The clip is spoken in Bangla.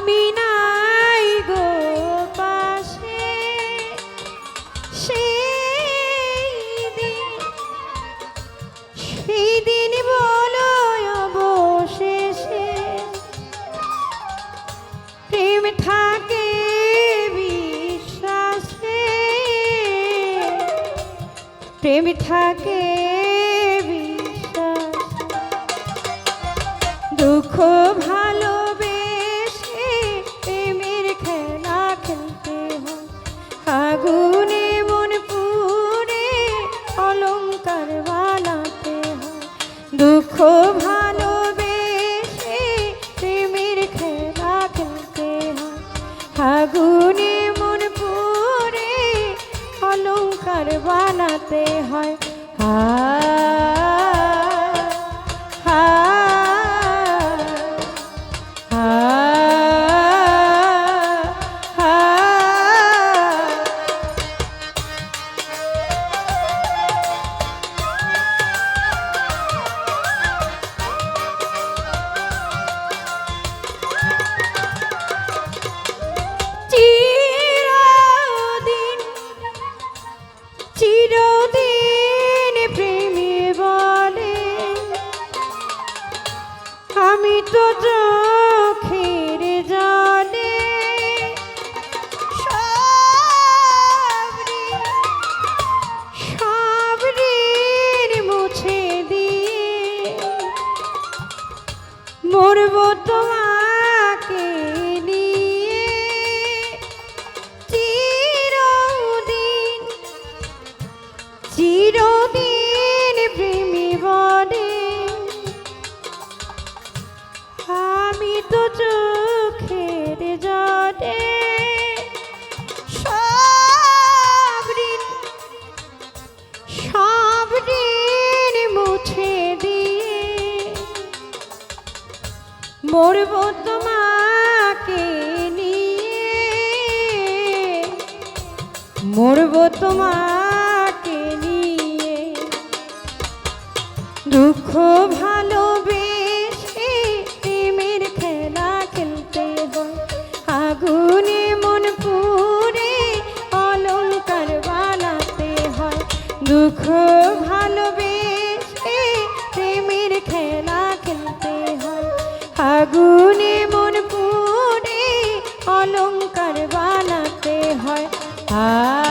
আমি নাই গো পাশে। সেই দিন সেই দিন বলো অবশেষে। প্রেম থাকে বিশ্বাসে। প্রেম থাকে বিশ্বাস। দুঃখ ভালোবেসে বানাতে হয়। আ আমি মরব তোমাকে নিয়ে। মরব তোমাকে নিয়ে। দুঃখ ভালোবেসে আগুনে মন পুড়ে অলংকার বানাতে হয়। আ